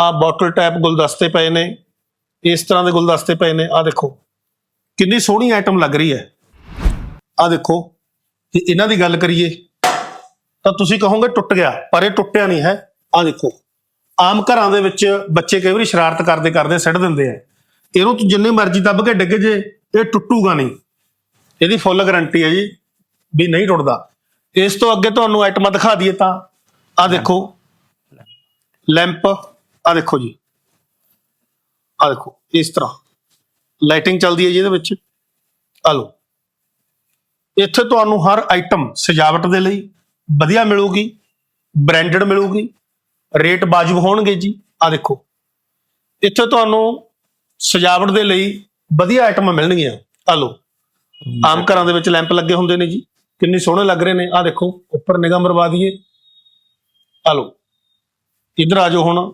ਆ bottle tap ਗੁਲਦਸਤੇ ਪਏ ਨੇ। ਇਸ ਤਰ੍ਹਾਂ ਦੇ ਗੁਲਦਸਤੇ ਪਏ ਨੇ। ਆ ਦੇਖੋ, ਕਿੰਨੀ ਸੋਹਣੀ ਆਈਟਮ ਲੱਗ ਰਹੀ ਹੈ। ਆ ਦੇਖੋ, ਜੇ ਇਹਨਾਂ ਦੀ ਗੱਲ ਕਰੀਏ, ਤਾਂ ਤੁਸੀਂ ਕਹੋਗੇ ਟੁੱਟ ਗਿਆ, ਪਰ ਇਹ ਟੁੱਟਿਆ ਨਹੀਂ ਹੈ। ਆ ਦੇਖੋ, ਆਮ ਘਰਾਂ ਦੇ ਵਿੱਚ ਬੱਚੇ ਕਈ ਵਾਰੀ ਸ਼ਰਾਰਤ ਕਰਦੇ ਕਰਦੇ ਸਿੱਟ ਦਿੰਦੇ ਆ। ਇਹਨੂੰ ਤੂੰ ਜਿੰਨੇ ਮਰਜ਼ੀ ਦੱਬ ਕੇ ਡਿੱਗ ਜੇ, ਇਹ ਟੁੱਟੂਗਾ ਨਹੀਂ। ਇਹਦੀ ਫੁੱਲ ਗਾਰੰਟੀ ਹੈ ਜੀ, ਵੀ ਨਹੀਂ ਟੁੱਟਦਾ। ਇਸ ਤੋਂ ਅੱਗੇ ਤੁਹਾਨੂੰ ਆਈਟਮਾਂ ਦਿਖਾ ਦਈਏ ਤਾਂ। ਆ ਦੇਖੋ, ਲੈਂਪ ਆ ਦੇਖੋ ਜੀ। ਆ ਦੇਖੋ, ਇਸ ਤਰ੍ਹਾਂ। ਲਾਈਟਿੰਗ ਚੱਲਦੀ ਹੈ ਜੀ ਇਹਦੇ ਵਿੱਚ। ਆ ਲਓ। ਇੱਥੇ ਤੁਹਾਨੂੰ ਹਰ ਆਈਟਮ ਸਜਾਵਟ ਦੇ ਲਈ ਵਧੀਆ ਮਿਲੂਗੀ ਬ੍ਰਾਂਡਡ ਮਿਲੂਗੀ ਰੇਟ ਵਾਜਬ ਹੋਣਗੇ ਜੀ। ਆ ਦੇਖੋ। ਇੱਥੇ ਤੁਹਾਨੂੰ ਸਜਾਵਟ ਦੇ ਲਈ ਵਧੀਆ ਆਈਟਮਾਂ ਮਿਲਣਗੀਆਂ। ਆ ਲਓ। ਆਮ ਘਰਾਂ ਦੇ ਵਿੱਚ ਲੈਂਪ ਲੱਗੇ ਹੁੰਦੇ ਨੇ ਜੀ। ਕਿੰਨੇ ਸੋਹਣੇ ਲੱਗ ਰਹੇ ਨੇ। ਆ ਦੇਖੋ, ਉੱਪਰ ਨਿਗਾਹ ਮਰਵਾ ਦਈਏ। ਆ ਲਓ। ਇਧਰ ਆ ਜਾਓ ਹੁਣ।